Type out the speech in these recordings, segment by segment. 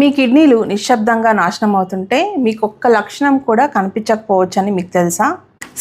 మీ కిడ్నీలు నిశ్శబ్దంగా నాశనం అవుతుంటే మీకు ఒక్క లక్షణం కూడా కనిపించకపోవచ్చని మీకు తెలుసా?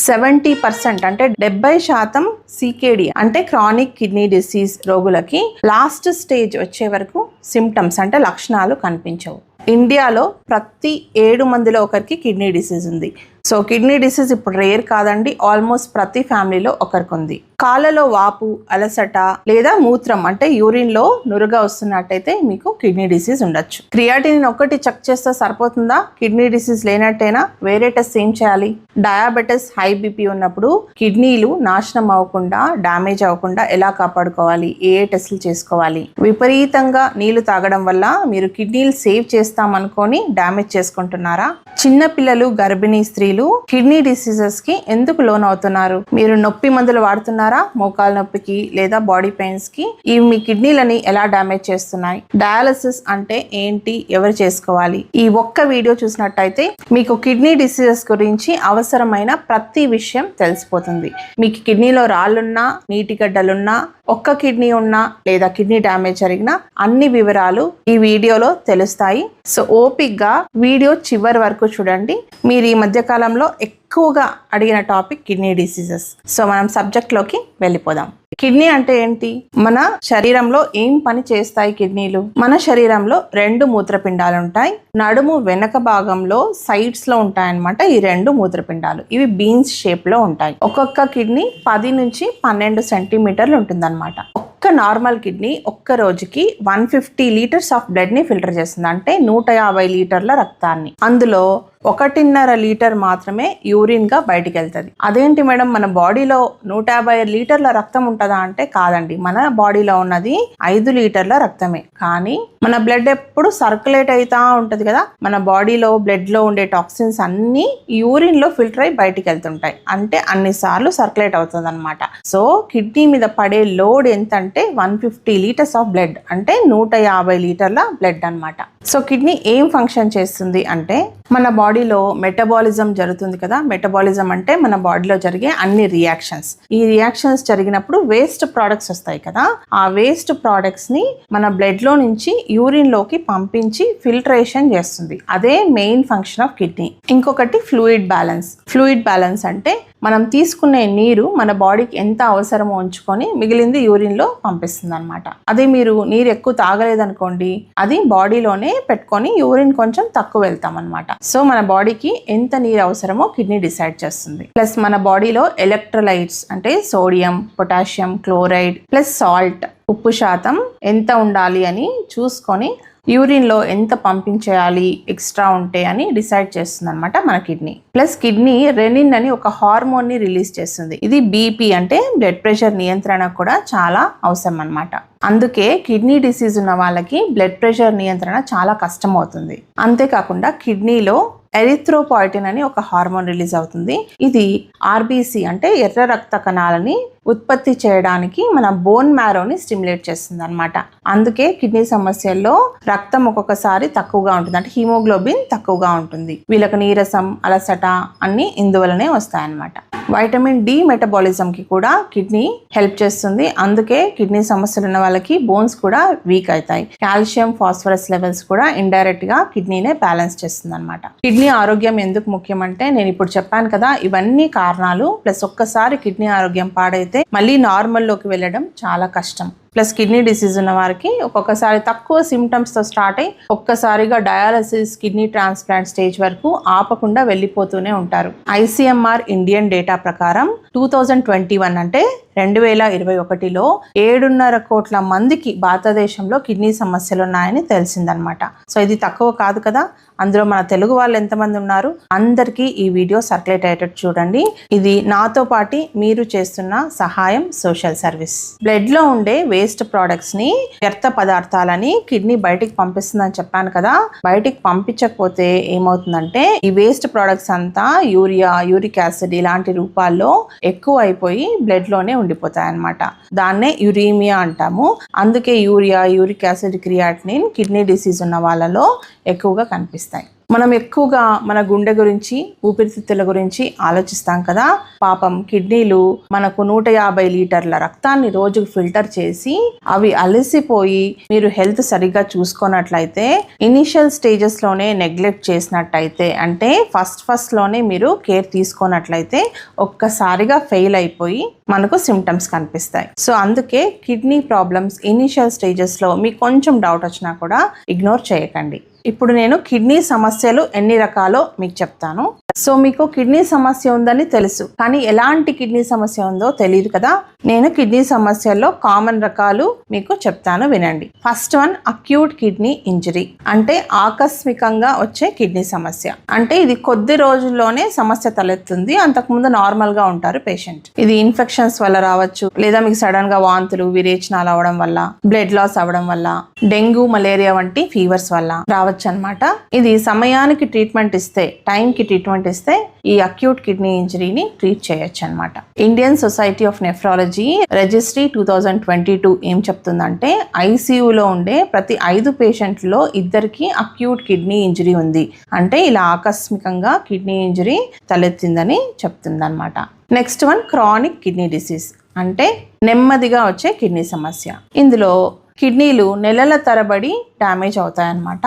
సెవెంటీ పర్సెంట్ అంటే డెబ్బై శాతం సీకేడి అంటే క్రానిక్ కిడ్నీ డిసీజ్ రోగులకి లాస్ట్ స్టేజ్ వచ్చే వరకు సిమ్టమ్స్ అంటే లక్షణాలు కనిపించవు. ఇండియాలో ప్రతి ఏడు మందిలో ఒకరికి కిడ్నీ డిసీజ్ ఉంది. సో కిడ్నీ డిసీజ్ ఇప్పుడు రేర్ కాదండి. ఆల్మోస్ట్ ప్రతి ఫ్యామిలీలో ఒకరికి ఉంది కాళ్ళలో వాపు అలసట లేదా మూత్రం అంటే యూరిన్లో నురుగా వస్తున్నట్టయితే మీకు కిడ్నీ డిసీజ్ ఉండొచ్చు. క్రియాటిన్ ఒకటి చెక్ చేస్తే సరిపోతుందా? కిడ్నీ డిసీజ్ లేనట్టేనా? వేరే టెస్ట్ ఏం చేయాలి? డయాబెటిస్ హై బీపీ ఉన్నప్పుడు కిడ్నీలు నాశనం అవ్వకుండా డ్యామేజ్ అవ్వకుండా ఎలా కాపాడుకోవాలి? ఏ ఏ టెస్టులు చేసుకోవాలి? విపరీతంగా నీళ్ళు తాగడం వల్ల మీరు కిడ్నీలు సేవ్ చేస్తామనుకొని డ్యామేజ్ చేసుకుంటున్నారా? చిన్న పిల్లలు గర్భిణీ స్త్రీ స్త్రీలు కిడ్నీ డిసీజెస్కి ఎందుకు లోన్ అవుతున్నారు మీరు నొప్పి మందులు వాడుతున్నారా? మోకాల నొప్పికి లేదా బాడీ పెయిన్స్కి? ఇవి మీ కిడ్నీలని ఎలా డ్యామేజ్ చేస్తున్నాయి? డయాలసిస్ అంటే ఏంటి? ఎవరు చేసుకోవాలి? ఈ ఒక్క వీడియో చూసినట్టయితే మీకు కిడ్నీ డిసీజెస్ గురించి అవసరమైన ప్రతి విషయం తెలిసిపోతుంది. మీకు కిడ్నీలో రాళ్ళున్నా నీటి గడ్డలున్నా ఒక్క కిడ్నీ ఉన్నా లేదా కిడ్నీ డ్యామేజ్ జరిగినా అన్ని వివరాలు ఈ వీడియోలో తెలుస్తాయి. సో ఓపిక్గా వీడియో చివరి వరకు చూడండి. మీరు ఈ మధ్య కాలంలో ఎక్కువగా అడిగిన టాపిక్ కిడ్నీ డిసీజెస్. సో మనం సబ్జెక్ట్లోకి వెళ్ళిపోదాం. కిడ్నీ అంటే ఏంటి? మన శరీరంలో ఏం పని చేస్తాయి కిడ్నీలు? మన శరీరంలో రెండు మూత్రపిండాలు ఉంటాయి. నడుము వెనక భాగంలో సైడ్స్లో ఉంటాయన్నమాట ఈ రెండు మూత్రపిండాలు. ఇవి బీన్స్ షేప్లో ఉంటాయి. ఒక్కొక్క కిడ్నీ పది నుంచి పన్నెండు సెంటీమీటర్లు ఉంటుందన్నమాట. ఒక్క నార్మల్ కిడ్నీ ఒక్క రోజుకి వన్ ఫిఫ్టీ లీటర్స్ ఆఫ్ బ్లడ్ని ఫిల్టర్ చేస్తుంది. అంటే నూట యాభై లీటర్ల రక్తాన్ని. అందులో ఒకటిన్నర లీటర్ మాత్రమే యూరిన్గా బయటికి వెళ్తుంది అదేంటి మేడం మన బాడీలో నూట యాభై లీటర్ల రక్తం ఉంటుందా అంటే కాదండి. మన బాడీలో ఉన్నది ఐదు లీటర్ల రక్తమే. కానీ మన బ్లడ్ ఎప్పుడు సర్క్యులేట్ అవుతా ఉంటుంది కదా మన బాడీలో బ్లడ్లో ఉండే టాక్సిన్స్ అన్నీ యూరిన్లో ఫిల్టర్ అయి బయటికి వెళ్తుంటాయి అంటే అన్ని సార్లు సర్క్యులేట్ అవుతుంది అనమాట సో కిడ్నీ మీద పడే లోడ్ ఎంత అంటే one fifty litres of blood. అంటే నూట యాభై లీటర్ల బ్లడ్ అనమాట సో కిడ్నీ ఏం ఫంక్షన్ చేస్తుంది అంటే మన బాడీలో మెటబాలిజం జరుగుతుంది కదా. మెటబాలిజం అంటే మన బాడీలో జరిగే అన్ని రియాక్షన్స్. ఈ రియాక్షన్స్ జరిగినప్పుడు వేస్ట్ ప్రోడక్ట్స్ వస్తాయి కదా. ఆ వేస్ట్ ప్రోడక్ట్స్ని మన బ్లడ్లో నుంచి యూరిన్లోకి పంపించి ఫిల్టరేషన్ చేస్తుంది. అదే మెయిన్ ఫంక్షన్ ఆఫ్ కిడ్నీ. ఇంకొకటి ఫ్లూయిడ్ బ్యాలెన్స్. ఫ్లూయిడ్ బ్యాలెన్స్ అంటే మనం తీసుకునే నీరు మన బాడీకి ఎంత అవసరమో ఉంచుకొని మిగిలింది యూరిన్లో పంపిస్తుంది అనమాట అదే మీరు నీరు ఎక్కువ తాగలేదనుకోండి అది బాడీలోనే పెట్టుకొని యూరిన్ కొంచెం తక్కువ వెళ్తాం అనమాట సో మన బాడీకి ఎంత నీరు అవసరమో కిడ్నీ డిసైడ్ చేస్తుంది. ప్లస్ మన బాడీలో ఎలక్ట్రోలైట్స్ అంటే sodium potassium chloride plus salt ఉప్పు శాతం ఎంత ఉండాలి అని చూసుకొని యూరిన్లో ఎంత పంపించేయాలి ఎక్స్ట్రా ఉంటే అని డిసైడ్ చేస్తుంది అనమాట మన కిడ్నీ. ప్లస్ కిడ్నీ రెనిన్ అని ఒక హార్మోన్ని రిలీజ్ చేస్తుంది. ఇది బీపీ అంటే బ్లడ్ ప్రెషర్ నియంత్రణ కూడా చాలా అవసరం అనమాట అందుకే కిడ్నీ డిసీజ్ ఉన్న వాళ్ళకి బ్లడ్ ప్రెషర్ నియంత్రణ చాలా కష్టం అవుతుంది అంతేకాకుండా కిడ్నీలో ఎరిథ్రోపాయిటిన్ అని ఒక హార్మోన్ రిలీజ్ అవుతుంది. ఇది ఆర్బీసీ అంటే ఎర్ర రక్త కణాలని ఉత్పత్తి చేయడానికి మన బోన్ మ్యారోని స్టిమ్యులేట్ చేస్తుంది అనమాట అందుకే కిడ్నీ సమస్యల్లో రక్తం ఒక్కొక్కసారి తక్కువగా ఉంటుంది. అంటే హీమోగ్లోబిన్ తక్కువగా ఉంటుంది. వీళ్ళకి నీరసం అలసట అన్ని ఇందువలనే వస్తాయన్నమాట. వైటమిన్ డి మెటబాలిజం కి కూడా కిడ్నీ హెల్ప్ చేస్తుంది. అందుకే కిడ్నీ సమస్యలు ఉన్న వాళ్ళకి బోన్స్ కూడా వీక్ అవుతాయి. కాల్షియం ఫాస్ఫరస్ లెవెల్స్ కూడా ఇండైరెక్ట్గా కిడ్నీనే బ్యాలెన్స్ చేస్తుంది అనమాట కిడ్నీ కిడ్నీ ఆరోగ్యం ఎందుకు ముఖ్యం అంటే నేను ఇప్పుడు చెప్పాను కదా ఇవన్నీ కారణాలు ప్లస్ ఒక్కసారి కిడ్నీ ఆరోగ్యం పాడైతే మళ్ళీ నార్మల్లోకి వెళ్ళడం చాలా కష్టం. ప్లస్ కిడ్నీ డిసీజ్ ఉన్న వారికి ఒక్కొక్కసారి తక్కువ సిమ్టమ్స్తో స్టార్ట్ అయ్యి ఒక్కసారిగా డయాలసిస్ కిడ్నీ ట్రాన్స్ప్లాంట్ స్టేజ్ వరకు ఆపకుండా వెళ్ళిపోతూనే ఉంటారు. ఐసీఎంఆర్ ఇండియన్ డేటా ప్రకారం టూ థౌజండ్ ట్వంటీ వన్ అంటే రెండు వేల ఇరవై ఒకటిలో ఏడున్నర కోట్ల మందికి భారతదేశంలో కిడ్నీ సమస్యలు ఉన్నాయని తెలిసిందనమాట. సో ఇది తక్కువ కాదు కదా. అందులో మన తెలుగు వాళ్ళు ఎంతమంది ఉన్నారు? అందరికీ ఈ వీడియో సర్క్యులేట్ అయ్యేటట్టు చూడండి. ఇది నాతో పాటి మీరు చేస్తున్న సహాయం సోషల్ సర్వీస్. బ్లడ్లో ఉండే వేస్ట్ ప్రోడక్ట్స్ని వ్యర్థ పదార్థాలని కిడ్నీ బయటికి పంపిస్తుందని చెప్పాను కదా బయటికి పంపించకపోతే ఏమవుతుందంటే ఈ వేస్ట్ ప్రోడక్ట్స్ అంతా యూరియా యూరిక్ యాసిడ్ ఇలాంటి రూపాల్లో ఎక్కువ అయిపోయి బ్లడ్లోనే ఉండిపోతాయి అన్నమాట దాన్నే యురీమియా అంటాము. అందుకే urea uric acid creatinine kidney disease ఉన్న వాళ్ళలో ఎక్కువగా కనిపిస్తాయి. మనం ఎక్కువగా మన గుండె గురించి ఊపిరితిత్తుల గురించి ఆలోచిస్తాం కదా. పాపం కిడ్నీలు మనకు నూట యాభై లీటర్ల రక్తాన్ని రోజుకు ఫిల్టర్ చేసి అవి అలసిపోయి మీరు హెల్త్ సరిగ్గా చూసుకున్నట్లయితే ఇనిషియల్ స్టేజెస్లోనే నెగ్లెక్ట్ చేసినట్టయితే అంటే ఫస్ట్ ఫస్ట్లోనే మీరు కేర్ తీసుకున్నట్లయితే ఒక్కసారిగా ఫెయిల్ అయిపోయి మనకు సిమ్టమ్స్ కనిపిస్తాయి. సో అందుకే కిడ్నీ ప్రాబ్లమ్స్ ఇనిషియల్ స్టేజెస్లో మీకు కొంచెం డౌట్ వచ్చినా కూడా ఇగ్నోర్ చేయకండి. ఇప్పుడు నేను కిడ్నీ సమస్యలు ఎన్ని రకాలో మీకు చెప్తాను. సో మీకు కిడ్నీ సమస్య ఉందని తెలుసు. కానీ ఎలాంటి కిడ్నీ సమస్య ఉందో తెలియదు కదా. నేను కిడ్నీ సమస్యల్లో కామన్ రకాలు మీకు చెప్తాను వినండి. First one acute kidney injury. అంటే ఆకస్మికంగా వచ్చే కిడ్నీ సమస్య. అంటే ఇది కొద్ది రోజుల్లోనే సమస్య తలెత్తుంది. అంతకుముందు నార్మల్గా ఉంటారు పేషెంట్. ఇది ఇన్ఫెక్షన్స్ వల్ల రావచ్చు. లేదా మీకు సడన్గా వాంతులు విరేచనాలు అవడం వల్ల బ్లడ్ లాస్ అవడం వల్ల డెంగ్యూ మలేరియా వంటి ఫీవర్స్ వల్ల రావచ్చు అన్నమాట ఇది సమయానికి ట్రీట్మెంట్ ఇస్తే టైంకి ట్రీట్మెంట్ ఇస్తే ఈ అక్యూట్ కిడ్నీ ఇంజరీని ట్రీట్ చేయొచ్చు అనమాట Indian society of nephrology registry two thousand twenty two ఏం చెప్తుందంటే ఐసీయూలో ఉండే ప్రతి ఐదు పేషెంట్లో ఇద్దరికి అక్యూట్ కిడ్నీ ఇంజరీ ఉంది. అంటే ఇలా ఆకస్మికంగా కిడ్నీ ఇంజరీ తలెత్తిందని చెప్తుందనమాట next one chronic kidney disease అంటే నెమ్మదిగా వచ్చే కిడ్నీ సమస్య. ఇందులో కిడ్నీలు నెలల తరబడి డ్యామేజ్ అవుతాయన్నమాట.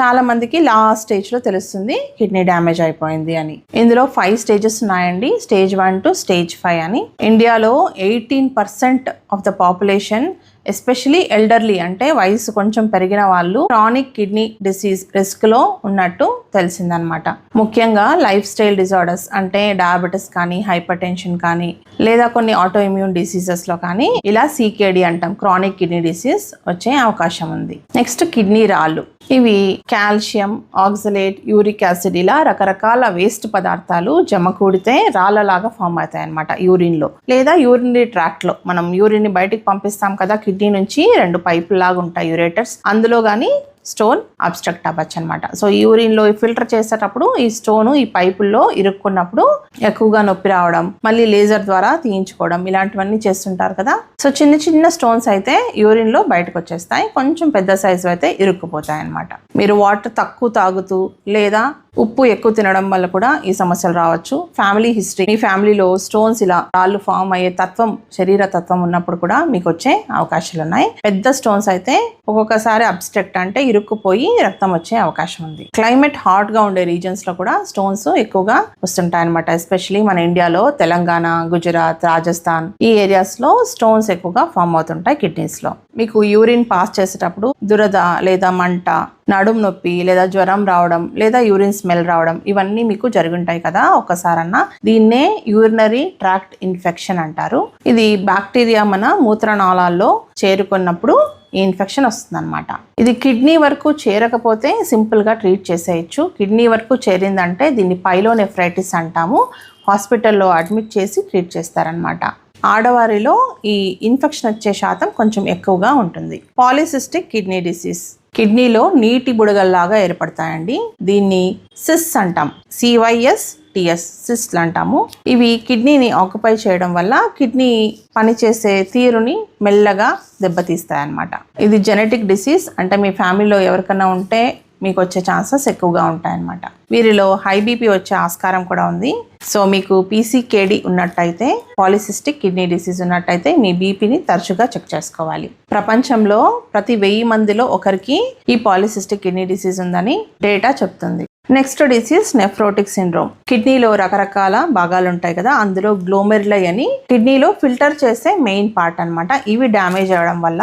చాలా మందికి లాస్ట్ స్టేజ్లో తెలుస్తుంది కిడ్నీ డ్యామేజ్ అయిపోయింది అని. ఇందులో ఫైవ్ స్టేజెస్ ఉన్నాయండి. Stage one to stage five అని. ఇండియాలో eighteen percent of the population especially elderly అంటే వయసు కొంచెం పెరిగిన వాళ్ళు క్రానిక్ కిడ్నీ డిసీజ్ రిస్క్లో ఉన్నట్టు తెలిసిందనమాట. ముఖ్యంగా లైఫ్ స్టైల్ డిజార్డర్స్ అంటే డయాబెటీస్ కానీ హైపర్ టెన్షన్ కానీ లేదా కొన్ని ఆటో ఇమ్యూన్ డిసీజెస్లో కానీ ఇలా సీకేడి అంటాం. క్రానిక్ కిడ్నీ డిసీజ్ వచ్చే అవకాశం ఉంది. నెక్స్ట్ కిడ్నీ రాళ్ళు. ఇవి కాల్షియం ఆక్సలేట్ యూరిక్ యాసిడ్ ఇలా రకరకాల వేస్ట్ పదార్థాలు జమ కూడితే రాళ్ళలాగా ఫామ్ అవుతాయి అనమాట యూరిన్లో లేదా యూరినరీ ట్రాక్ట్లో. మనం యూరిన్ని బయటికి పంపిస్తాం కదా కిడ్నీ నుంచి రెండు పైపులు లాగా ఉంటాయి యూరేటర్స్. అందులో కానీ స్టోన్ అబ్స్ట్రక్ట్ అవ్వచ్చు అనమాట సో యూరిన్లో ఫిల్టర్ చేసేటప్పుడు ఈ స్టోన్ ఈ పైపుల్లో ఇరుక్కున్నప్పుడు ఎక్కువగా నొప్పి రావడం మళ్ళీ లేజర్ ద్వారా తీయించుకోవడం ఇలాంటివన్నీ చేస్తుంటారు కదా. సో చిన్న చిన్న స్టోన్స్ అయితే యూరిన్లో బయటకు వచ్చేస్తాయి. కొంచెం పెద్ద సైజు అయితే ఇరుక్కుపోతాయి అనమాట మీరు వాటర్ తక్కువ తాగుతూ లేదా ఉప్పు ఎక్కువ తినడం వల్ల కూడా ఈ సమస్యలు రావచ్చు. ఫ్యామిలీ హిస్టరీ మీ ఫ్యామిలీలో స్టోన్స్ ఇలా రాళ్ళు ఫామ్ అయ్యే తత్వం శరీర తత్వం ఉన్నప్పుడు కూడా మీకు వచ్చే అవకాశాలు ఉన్నాయి. పెద్ద స్టోన్స్ అయితే ఒక్కొక్కసారి అబ్స్ట్రక్ట్ అంటే ఇరుక్కుపోయి రక్తం వచ్చే అవకాశం ఉంది. క్లైమేట్ హాట్గా ఉండే రీజన్స్లో కూడా స్టోన్స్ ఎక్కువగా వస్తుంటాయి అనమాట ఎస్పెషలీ మన ఇండియాలో తెలంగాణ గుజరాత్ రాజస్థాన్ ఈ ఏరియాస్లో స్టోన్స్ ఎక్కువగా ఫామ్ అవుతుంటాయి కిడ్నీస్లో. మీకు యూరిన్ పాస్ చేసేటప్పుడు దురద లేదా మంట నడుం నొప్పి లేదా జ్వరం రావడం లేదా యూరిన్ స్మెల్ రావడం ఇవన్నీ మీకు జరుగుంటాయి కదా ఒకసారన్నా దీన్నే యూరినరీ ట్రాక్ట్ ఇన్ఫెక్షన్ అంటారు. ఇది బ్యాక్టీరియా మన మూత్రనాళాల్లో చేరుకున్నప్పుడు ఈ ఇన్ఫెక్షన్ వస్తుందన్నమాట. ఇది కిడ్నీ వరకు చేరకపోతే సింపుల్గా ట్రీట్ చేసేయచ్చు. కిడ్నీ వరకు చేరిందంటే దీన్ని పైలోనెఫ్రైటిస్ అంటాము. హాస్పిటల్లో అడ్మిట్ చేసి ట్రీట్ చేస్తారనమాట ఆడవారిలో ఈ ఇన్ఫెక్షన్ వచ్చే శాతం కొంచెం ఎక్కువగా ఉంటుంది. Polycystic kidney disease. కిడ్నీలో నీటి బుడగల్లాగా ఏర్పడతాయండి. దీన్ని సిస్ అంటాం. సివైఎస్ టిఎస్ సిస్ట్లు అంటాము. ఇవి కిడ్నీని ఆక్యుపై చేయడం వల్ల కిడ్నీ పనిచేసే తీరుని మెల్లగా దెబ్బతీస్తాయి అన్నమాట ఇది జెనెటిక్ డిసీజ్. అంటే మీ ఫ్యామిలీలో ఎవరికైనా ఉంటే మీకు వచ్చే ఛాన్సెస్ ఎక్కువగా ఉంటాయన్నమాట. వీరిలో హై బీపీ వచ్చే ఆస్కారం కూడా ఉంది. సో మీకు పీసీకేడి ఉన్నట్టయితే పాలిసిస్టిక్ కిడ్నీ డిసీజ్ ఉన్నట్టయితే మీ బీపీని తరచుగా చెక్ చేసుకోవాలి. ప్రపంచంలో ప్రతి వెయ్యి మందిలో ఒకరికి ఈ పాలిసిస్టిక్ కిడ్నీ డిసీజ్ ఉందని డేటా చెప్తుంది. Next disease nephrotic syndrome. కిడ్నీలో రకరకాల భాగాలు ఉంటాయి కదా అందులో గ్లోమెర్లై అని కిడ్నీలో ఫిల్టర్ చేసే మెయిన్ పార్ట్ అనమాట ఇవి డ్యామేజ్ అవ్వడం వల్ల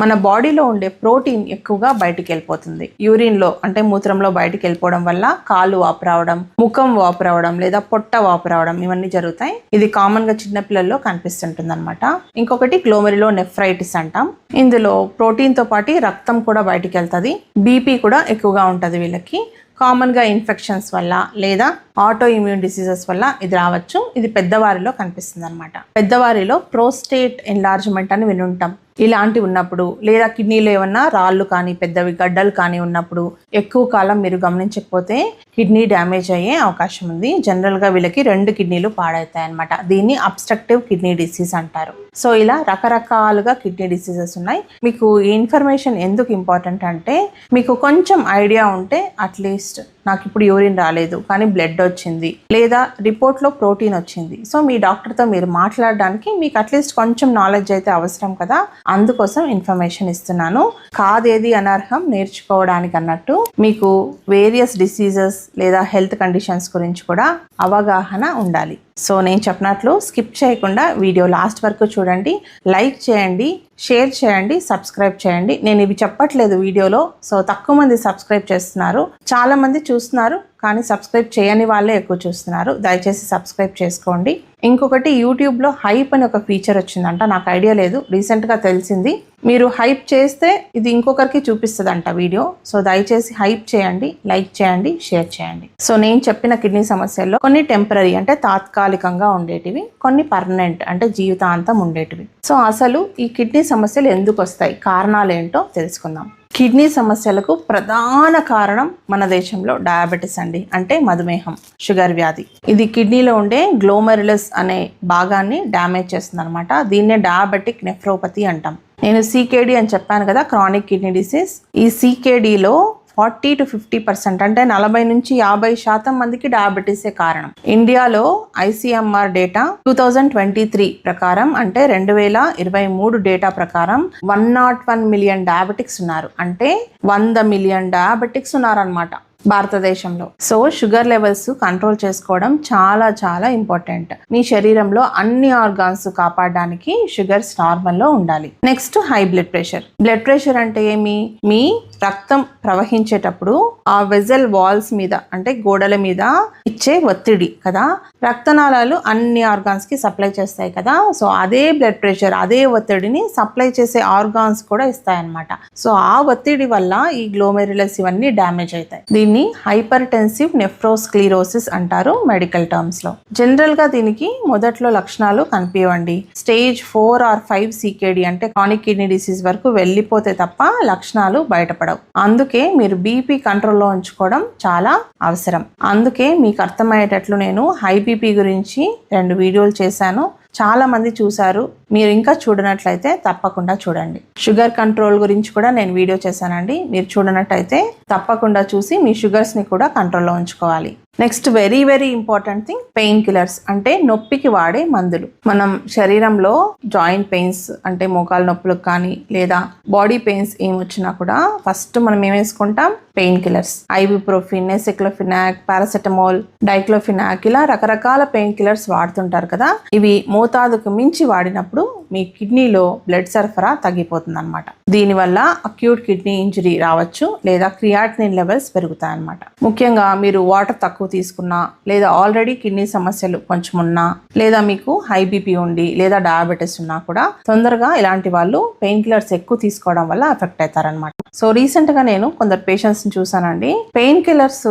మన బాడీలో ఉండే ప్రోటీన్ ఎక్కువగా బయటికి వెళ్ళిపోతుంది యూరిన్లో అంటే మూత్రంలో బయటికి వెళ్ళిపోవడం వల్ల కాళ్ళు వాపు రావడం ముఖం వాపు రావడం లేదా పొట్ట వాపు రావడం ఇవన్నీ జరుగుతాయి. ఇది కామన్గా చిన్నపిల్లల్లో కనిపిస్తుంటుంది అనమాట ఇంకొకటి గ్లోమెరిలో నెఫ్రైటిస్ అంటాం. ఇందులో ప్రోటీన్తో పాటు రక్తం కూడా బయటికి వెళ్తుంది బీపీ కూడా ఎక్కువగా ఉంటుంది వీళ్ళకి. కామన్గా ఇన్ఫెక్షన్స్ వల్ల లేదా ఆటో ఇమ్యూన్ డిసీజెస్ వల్ల ఇది రావచ్చు. ఇది పెద్దవారిలో కనిపిస్తుంది అనమాట పెద్దవారిలో ప్రోస్టేట్ ఎన్లార్జ్మెంట్ అని వినుంటాం. ఇలాంటివి ఉన్నప్పుడు లేదా కిడ్నీలో ఏమన్నా రాళ్ళు కానీ పెద్దవి గడ్డలు కానీ ఉన్నప్పుడు ఎక్కువ కాలం మీరు గమనించకపోతే కిడ్నీ డ్యామేజ్ అయ్యే అవకాశం ఉంది. జనరల్గా వీళ్ళకి రెండు కిడ్నీలు పాడవుతాయి అనమాట దీన్ని అబ్స్ట్రక్టివ్ కిడ్నీ డిసీజ్ అంటారు. సో ఇలా రకరకాలుగా కిడ్నీ డిసీజెస్ ఉన్నాయి. మీకు ఈ ఇన్ఫర్మేషన్ ఎందుకు ఇంపార్టెంట్ అంటే మీకు కొంచెం ఐడియా ఉంటే అట్లీస్ట్ నాకు ఇప్పుడు యూరిన్ రాలేదు కానీ బ్లడ్ వచ్చింది లేదా రిపోర్ట్లో ప్రోటీన్ వచ్చింది. సో మీ డాక్టర్తో మీరు మాట్లాడడానికి మీకు అట్లీస్ట్ కొంచెం నాలెడ్జ్ అయితే అవసరం కదా. అందుకోసం ఇన్ఫర్మేషన్ ఇస్తున్నాను. కాదేది అనర్హం నేర్చుకోవడానికి అన్నట్టు మీకు వేరియస్ డిసీజెస్ లేదా హెల్త్ కండిషన్స్ గురించి కూడా అవగాహన ఉండాలి. సో నేను చెప్పినట్లు స్కిప్ చేయకుండా వీడియో లాస్ట్ వరకు చూడండి లైక్ చేయండి షేర్ చేయండి సబ్స్క్రైబ్ చేయండి. నేను ఇవి చెప్పట్లేదు వీడియోలో సో తక్కువ మంది సబ్స్క్రైబ్ చేస్తున్నారు. చాలా మంది చూస్తున్నారు. కానీ సబ్స్క్రైబ్ చేయని వాళ్ళే ఎక్కువ చూస్తున్నారు. దయచేసి సబ్స్క్రైబ్ చేసుకోండి. ఇంకొకటి యూట్యూబ్లో హైప్ అని ఒక ఫీచర్ వచ్చిందంట. నాకు ఐడియా లేదు. రీసెంట్గా తెలిసింది. మీరు హైప్ చేస్తే ఇది ఇంకొకరికి చూపిస్తుందంట వీడియో. సో దయచేసి హైప్ చేయండి లైక్ చేయండి షేర్ చేయండి. సో నేను చెప్పిన కిడ్నీ సమస్యల్లో కొన్ని టెంపరీ అంటే తాత్కాలికంగా ఉండేటివి కొన్ని పర్మనెంట్ అంటే జీవితాంతం ఉండేటివి. సో అసలు ఈ కిడ్నీ సమస్యలు ఎందుకు వస్తాయి? కారణాలు ఏంటో తెలుసుకుందాం. కిడ్నీ సమస్యలకు ప్రధాన కారణం మన దేశంలో డయాబెటీస్ అండి అంటే మధుమేహం షుగర్ వ్యాధి. ఇది కిడ్నీలో ఉండే గ్లోమెరులస్ అనే భాగాన్ని డ్యామేజ్ చేస్తుంది అనమాట దీన్నే డయాబెటిక్ నెఫ్రోపతి అంటాం. నేను సీకేడి అని చెప్పాను కదా క్రానిక్ కిడ్నీ డిసీజ్. ఈ సీకేడీలో ఫార్టీ టు ఫిఫ్టీ పర్సెంట్ అంటే నలభై నుంచి యాభై శాతం మందికి డయాబెటీసే కారణం. ఇండియాలో ICMR data two thousand twenty three ప్రకారం అంటే రెండు వేల ఇరవై మూడు డేటా ప్రకారం one nought one million diabetics ఉన్నారు. అంటే వంద మిలియన్ డయాబెటిక్స్ ఉన్నారనమాట భారతదేశంలో. సో షుగర్ లెవెల్స్ కంట్రోల్ చేసుకోవడం చాలా చాలా ఇంపార్టెంట్. మీ శరీరంలో అన్ని ఆర్గాన్స్ కాపాడడానికి షుగర్స్ నార్మల్లో ఉండాలి. Next high blood pressure. Blood pressure అంటే ఏమి? మీ రక్తం ప్రవహించేటప్పుడు ఆ వెజల్ వాల్స్ మీద అంటే గోడల మీద ఇచ్చే ఒత్తిడి కదా? రక్తనాళాలు అన్ని ఆర్గాన్స్కి సప్లై చేస్తాయి కదా? సో అదే బ్లడ్ ప్రెషర్ అదే ఒత్తిడిని సప్లై చేసే ఆర్గాన్స్ కూడా ఇస్తాయన్నమాట. సో ఆ ఒత్తిడి వల్ల ఈ గ్లోమెరులస్ ఇవన్నీ డ్యామేజ్ అవుతాయి. దీన్ని హైపర్ టెన్సివ్ నెఫ్రోస్క్లీరోసిస్ అంటారు మెడికల్ టర్మ్స్లో. జనరల్గా దీనికి మొదట్లో లక్షణాలు కనిపించండి stage four or five CKD అంటే కానిక్ కిడ్నీ డిసీజ్ వరకు వెళ్ళిపోతే తప్ప లక్షణాలు బయటపడవు. అందుకే మీరు బీపీ కంట్రోల్లో ఉంచుకోవడం చాలా అవసరం. అందుకే మీకు అర్థమయ్యేటట్లు నేను హై బీపీ గురించి రెండు వీడియోలు చేశాను. చాలా మంది చూశారు. మీరు ఇంకా చూడనట్లయితే తప్పకుండా చూడండి. షుగర్ కంట్రోల్ గురించి కూడా నేను వీడియో చేశానండి. మీరు చూడనట్టయితే తప్పకుండా చూసి మీ షుగర్స్ని కూడా కంట్రోల్లో ఉంచుకోవాలి. Next very very important thing pain killers అంటే నొప్పికి వాడే మందులు. మనం శరీరంలో జాయింట్ పెయిన్స్ అంటే మోకాలు నొప్పులకు కానీ లేదా బాడీ పెయిన్స్ ఏమి వచ్చినా కూడా ఫస్ట్ మనం ఏం వేసుకుంటాం? Pain killers. Ibuprofen aceclofenac paracetamol diclofenac ఇలా రకరకాల పెయిన్ కిల్లర్స్ వాడుతుంటారు కదా. ఇవి మోతాదుకు మించి వాడినప్పుడు మీ కిడ్నీలో బ్లడ్ సరఫరా తగ్గిపోతుంది అనమాట దీనివల్ల అక్యూట్ కిడ్నీ ఇంజరీ రావచ్చు లేదా క్రియాటినిన్ లెవెల్స్ పెరుగుతాయి అనమాట ముఖ్యంగా మీరు వాటర్ తక్కువ తీసుకున్నా లేదా ఆల్రెడీ కిడ్నీ సమస్యలు కొంచెం ఉన్నా లేదా మీకు హై బీపీ ఉండి లేదా డయాబెటీస్ ఉన్నా కూడా తొందరగా ఇలాంటి వాళ్ళు పెయిన్ కిల్లర్స్ ఎక్కువ తీసుకోవడం వల్ల ఎఫెక్ట్ అవుతారనమాట సో రీసెంట్గా నేను కొందరు పేషెంట్స్ని చూసానండి పెయిన్ కిల్లర్స్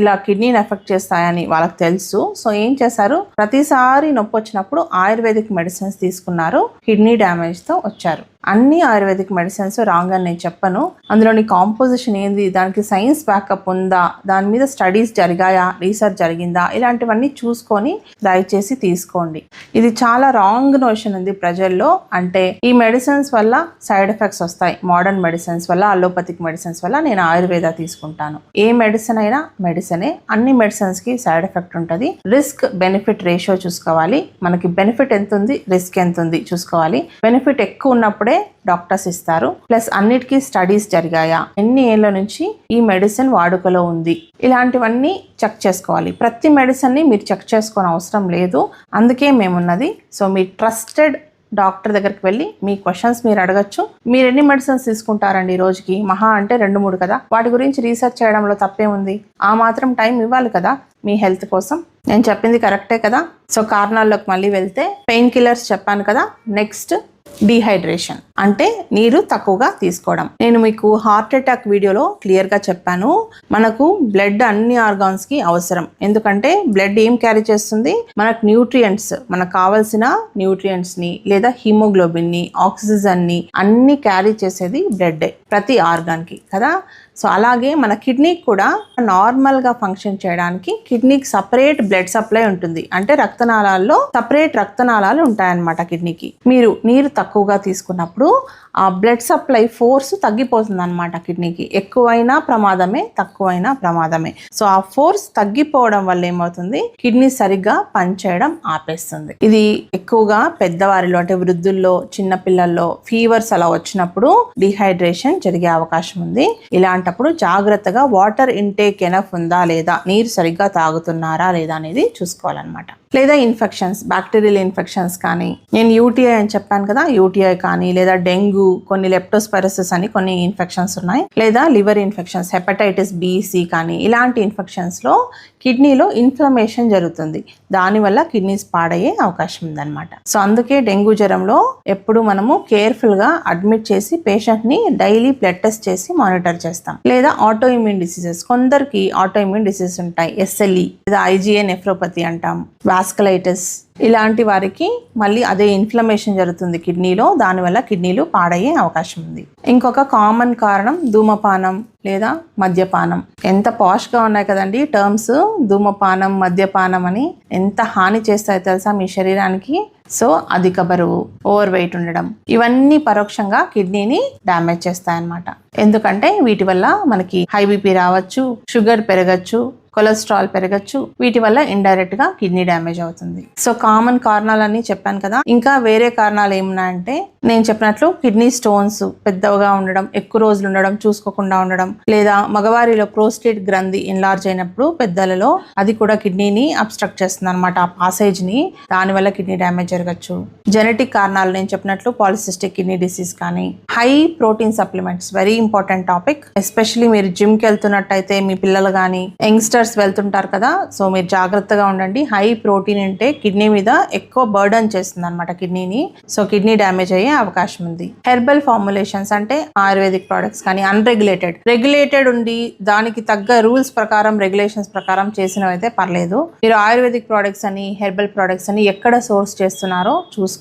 ఇలా కిడ్నీని ఎఫెక్ట్ చేస్తాయని వాళ్ళకి తెలుసు. సో ఏం చేశారు? ప్రతిసారి నొప్పి వచ్చినప్పుడు ఆయుర్వేదిక్ మెడిసిన్స్ తీసుకున్నారు. కిడ్నీ డ్యామేజ్తో వచ్చారు. అన్ని ఆయుర్వేదిక్ మెడిసిన్స్ రాంగ్ అని నేను చెప్పను. అందులోని కాంపోజిషన్ ఏంది? దానికి సైన్స్ బ్యాకప్ ఉందా? దాని మీద స్టడీస్ జరిగాయా? రీసెర్చ్ జరిగిందా? ఇలాంటివన్నీ చూసుకొని దయచేసి తీసుకోండి. ఇది చాలా రాంగ్ నోషన్ ఉంది ప్రజల్లో. అంటే ఈ మెడిసిన్స్ వల్ల సైడ్ ఎఫెక్ట్స్ వస్తాయి. మోడర్న్ మెడిసిన్స్ వల్ల అలోపతిక్ మెడిసిన్స్ వల్ల నేను ఆయుర్వేద తీసుకుంటాను. ఏ మెడిసిన్ అయినా మెడిసినే. అన్ని మెడిసిన్స్కి సైడ్ ఎఫెక్ట్ ఉంటుంది. రిస్క్ బెనిఫిట్ రేషియో చూసుకోవాలి. మనకి బెనిఫిట్ ఎంత ఉంది రిస్క్ ఎంత ఉంది చూసుకోవాలి. బెనిఫిట్ ఎక్కువ ఉన్నప్పుడే డాక్టర్స్ ఇస్తారు. ప్లస్ అన్నిటికీ స్టడీస్ జరిగాయా? ఎన్ని ఏళ్ళ నుంచి ఈ మెడిసిన్ వాడుకలో ఉంది? ఇలాంటివన్నీ చెక్ చేసుకోవాలి. ప్రతి మెడిసిన్ని మీరు చెక్ చేసుకోని అవసరం లేదు. అందుకే మేమున్నది. సో మీ ట్రస్టెడ్ డాక్టర్ దగ్గరికి వెళ్ళి మీ క్వశ్చన్స్ మీరు అడగచ్చు. మీరు ఎన్ని మెడిసిన్స్ తీసుకుంటారండి ఈ రోజుకి? మహా అంటే రెండు మూడు కదా? వాటి గురించి రీసెర్చ్ చేయడంలో తప్పే ఉంది ఆ మాత్రం టైం ఇవ్వాలి కదా మీ హెల్త్ కోసం. నేను చెప్పింది కరెక్టే కదా? సో కారణాల్లోకి మళ్ళీ వెళ్తే పెయిన్ కిల్లర్స్ చెప్పాను కదా? Next dehydration. అంటే నీరు తక్కువగా తీసుకోవడం. నేను మీకు హార్ట్ అటాక్ వీడియోలో క్లియర్గా చెప్పాను. మనకు బ్లడ్ అన్ని ఆర్గాన్స్కి అవసరం. ఎందుకంటే బ్లడ్ ఏం క్యారీ చేస్తుంది? మనకు న్యూట్రియంట్స్ మనకు కావాల్సిన న్యూట్రియంట్స్ని లేదా హీమోగ్లోబిన్ని ఆక్సిజన్ని అన్ని క్యారీ చేసేది బ్లడ్ ప్రతి ఆర్గాన్కి కదా? సో అలాగే మన కిడ్నీకి కూడా నార్మల్గా ఫంక్షన్ చేయడానికి కిడ్నీకి సపరేట్ బ్లడ్ సప్లై ఉంటుంది. అంటే రక్తనాళాల్లో సపరేట్ రక్తనాళాలు ఉంటాయన్నమాట కిడ్నీకి. మీరు నీరు తక్కువగా తీసుకున్నప్పుడు బ్లడ్ సప్లై ఫోర్స్ తగ్గిపోతుంది అనమాట కిడ్నీకి. ఎక్కువైనా ప్రమాదమే తక్కువైనా ప్రమాదమే. సో ఆ ఫోర్స్ తగ్గిపోవడం వల్ల ఏమవుతుంది? కిడ్నీ సరిగ్గా పనిచేయడం ఆపేస్తుంది. ఇది ఎక్కువగా పెద్దవారిలో అంటే వృద్ధుల్లో చిన్న పిల్లల్లో ఫీవర్స్ అలా వచ్చినప్పుడు డిహైడ్రేషన్ జరిగే అవకాశం ఉంది. ఇలాంటప్పుడు జాగ్రత్తగా వాటర్ ఇంటేక్ ఎనఫ్ ఉందా లేదా? నీరు సరిగ్గా తాగుతున్నారా లేదా అనేది చూసుకోవాలన్నమాట. లేదా ఇన్ఫెక్షన్స్ బ్యాక్టీరియల్ ఇన్ఫెక్షన్స్ కానీ నేను యూటీఐ అని చెప్పాను కదా యూటీఐ కానీ లేదా డెంగ్యూ కొన్ని లెప్టోస్పైరసిస్ అని కొన్ని ఇన్ఫెక్షన్స్ ఉన్నాయి లేదా లివర్ ఇన్ఫెక్షన్స్ హెపటైటిస్ బీసీ కానీ ఇలాంటి ఇన్ఫెక్షన్స్లో కిడ్నీలో ఇన్ఫ్లమేషన్ జరుగుతుంది. దానివల్ల కిడ్నీస్ పాడయ్యే అవకాశం ఉందన్నమాట. సో అందుకే డెంగ్యూ జ్వరంలో ఎప్పుడు మనము కేర్ఫుల్గా అడ్మిట్ చేసి పేషెంట్ని డైలీ బ్లడ్ టెస్ట్ చేసి మానిటర్ చేస్తాం. లేదా ఆటో ఇమ్యూన్ డిసీజెస్. కొందరికి ఆటో ఇమ్యూన్ డిసీజెస్ ఉంటాయి. ఎస్ఎల్ఈ లేదా ఐజీఏ నెఫ్రోపతి అంటాం. వాస్కలైటిస్ ఇలాంటి వారికి మళ్ళీ అదే ఇన్ఫ్లమేషన్ జరుగుతుంది కిడ్నీలో దానివల్ల కిడ్నీలు పాడయ్యే అవకాశం ఉంది. ఇంకొక కామన్ కారణం ధూమపానం లేదా మద్యపానం. ఎంత పాష్గా ఉన్నాయి కదండి టర్మ్స్ ధూమపానం మద్యపానం అని ఎంత హాని చేస్తాయో తెలుసా మీ శరీరానికి? సో అధిక బరువు ఓవర్ వెయిట్ ఉండడం. ఇవన్నీ పరోక్షంగా కిడ్నీని డ్యామేజ్ చేస్తాయన్నమాట. ఎందుకంటే వీటి వల్ల మనకి హై బీపీ రావచ్చు షుగర్ పెరగచ్చు కొలెస్ట్రాల్ పెరగచ్చు. వీటి వల్ల ఇండైరెక్ట్గా కిడ్నీ డ్యామేజ్ అవుతుంది. సో కామన్ కారణాలన్నీ చెప్పాను కదా. ఇంకా వేరే కారణాలు ఏమున్నాయంటే నేను చెప్పినట్లు కిడ్నీ స్టోన్స్ పెద్దగా ఉండడం ఎక్కువ రోజులు ఉండడం చూసుకోకుండా ఉండడం లేదా మగవారిలో ప్రోస్టేట్ గ్రంథి ఎన్లార్జ్ అయినప్పుడు పెద్దలలో అది కూడా కిడ్నీని అబ్స్ట్రక్ట్ చేస్తుంది అనమాట ఆ పాసేజ్ని దానివల్ల కిడ్నీ డ్యామేజ్ జరగచ్చు. జెనెటిక్ కారణాలు నేను చెప్పినట్లు పాలిసిస్టిక్ కిడ్నీ డిసీజ్ కానీ high protein supplements very important topic especially మీరు జిమ్కి వెళ్తున్నట్టయితే మీ పిల్లలు కానీ యంగ్స్టర్స్ వెళ్తుంటారు కదా సో మీరు జాగ్రత్తగా ఉండండి. హై ప్రోటీన్ అంటే కిడ్నీ మీద ఎక్కువ బర్డన్ చేస్తుంది అనమాట కిడ్నీని సో కిడ్నీ డ్యామేజ్ అయ్యే అవకాశం ఉంది. హెర్బల్ ఫార్ములేషన్స్ అంటే ఆయుర్వేదిక్ ప్రోడక్ట్స్ కానీ అన్రెగ్యులేటెడ్ రెగ్యులేటెడ్ ఉండి దానికి తగ్గ రూల్స్ ప్రకారం రెగ్యులేషన్స్ ప్రకారం చేసినవైతే పర్లేదు. మీరు ఆయుర్వేదిక్ ప్రోడక్ట్స్ అని హెర్బల్ ప్రోడక్ట్స్ అని ఎక్కడ సోర్స్ చేస్తున్నారో చూసుకోండి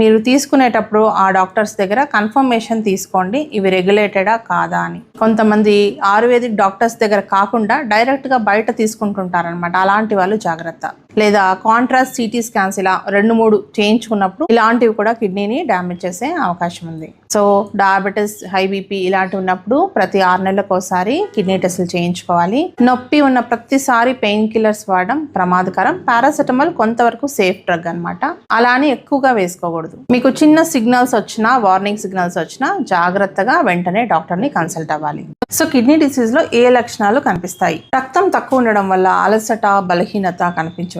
మీరు తీసుకునేటప్పుడు ఆ డాక్టర్స్ దగ్గర కన్ఫర్మేషన్ తీసుకోండి ఇవి రెగ్యులేటెడా కాదా అని. కొంతమంది ఆయుర్వేదిక్ డాక్టర్స్ దగ్గర కాకుండా డైరెక్ట్గా బయట తీసుకుంటుంటారనమాట అలాంటి వాళ్ళు జాగ్రత్త. లేదా కాంట్రాస్ట్ సిటీ స్కాన్స్ ఇలా రెండు మూడు చేయించుకున్నప్పుడు ఇలాంటివి కూడా కిడ్నీని డ్యామేజ్ చేసే అవకాశం ఉంది. సో డయాబెటీస్ హై బీపీ ఇలాంటివి ఉన్నప్పుడు ప్రతి ఆరు నెలలకు ఒకసారి కిడ్నీ టెస్టులు చేయించుకోవాలి. నొప్పి ఉన్న ప్రతిసారి పెయిన్ కిల్లర్స్ వాడడం ప్రమాదకరం. పారాసెటమాల్ కొంతవరకు సేఫ్ డ్రగ్ అన్నమాట. అలానే ఎక్కువగా వేసుకోకూడదు. మీకు చిన్న సిగ్నల్స్ వచ్చినా వార్నింగ్ సిగ్నల్స్ వచ్చినా జాగ్రత్తగా వెంటనే డాక్టర్ని కన్సల్ట్ అవ్వాలి. సో కిడ్నీ డిసీజ్లో ఏ లక్షణాలు కనిపిస్తాయి? రక్తం తక్కువ ఉండడం వల్ల అలసట బలహీనత కనిపించవచ్చు.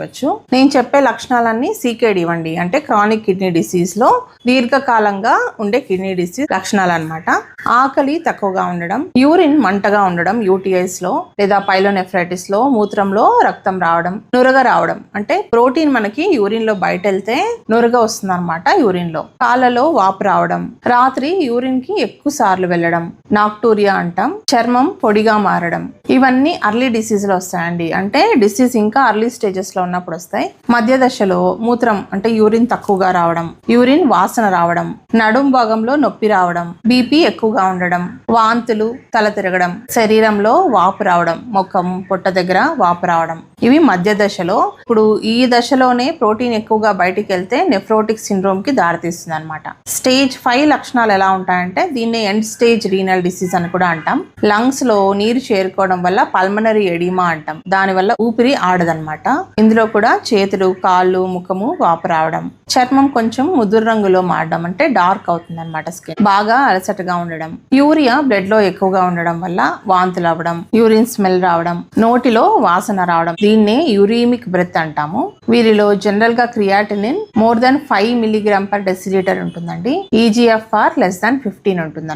నేను చెప్పే లక్షణాలన్నీ సీకేడ్ ఇవ్వండి. అంటే క్రానిక్ కిడ్నీ డిసీజ్లో దీర్ఘకాలంగా ఉండే కిడ్నీ డిసీజ్ లక్షణాలు అన్నమాట ఆకలి తక్కువగా ఉండడం యూరిన్ మంటగా ఉండడం యూటీఐస్లో లేదా పైలోనెఫ్రైటిస్లో మూత్రంలో రక్తం రావడం నురగ రావడం. అంటే ప్రోటీన్ మనకి యూరిన్లో బయట వెళ్తే నురగ వస్తుంది అనమాట యూరిన్లో. కాళ్ళలో వాపు రావడం రాత్రి యూరిన్కి ఎక్కువ సార్లు వెళ్ళడం నాక్టూరియా అంటాం చర్మం పొడిగా మారడం. ఇవన్నీ అర్లీ డిసీజ్లో వస్తాయండి. అంటే డిసీజ్ ఇంకా అర్లీ స్టేజెస్లో ఉన్నప్పుడు వస్తాయి. మధ్య దశలో మూత్రం అంటే యూరిన్ తక్కువగా రావడం యూరిన్ వాసన రావడం నడుం భాగంలో నొప్పి రావడం బీపీ ఎక్కువగా ఉండడం వాంతులు తల తిరగడం శరీరంలో వాపు రావడం ముఖం పొట్ట దగ్గర వాపు రావడం. ఇవి మధ్య దశలో. ఇప్పుడు ఈ దశలోనే ప్రోటీన్ ఎక్కువగా బయటికి వెళ్తే నెఫ్రోటిక్ సిండ్రోమ్కి దారితీస్తుంది అనమాట స్టేజ్ ఫైవ్ లక్షణాలు ఎలా ఉంటాయంటే దీన్ని ఎండ్ స్టేజ్ రీనల్ డిసీజ్ అని కూడా అంటాం. లంగ్స్లో నీరు చేరుకోవడం వల్ల పల్మనరీ ఎడిమా అంటాం. దాని వల్ల ఊపిరి ఆడదన్నమాట. ఇందులో కూడా చేతులు కాళ్ళు ముఖము వాపు రావడం చర్మం కొంచెం ముదురు రంగులో మారడం అంటే డార్క్ అవుతుంది అనమాట స్కిన్. బాగా అలసటగా ఉండడం. యూరియా బ్లడ్లో ఎక్కువగా ఉండడం వల్ల వాంతులు అవ్వడం యూరిన్ స్మెల్ రావడం నోటిలో వాసన రావడం. దీన్నే యూరిమిక్ బ్రెత్ అంటాము. వీరిలో జనరల్గా creatinine more than five milligram per decilitre ఉంటుందండి. ఈజీఎఫ్ఆర్ లెస్ దాన్ ఫిఫ్టీన్ ఉంటుంది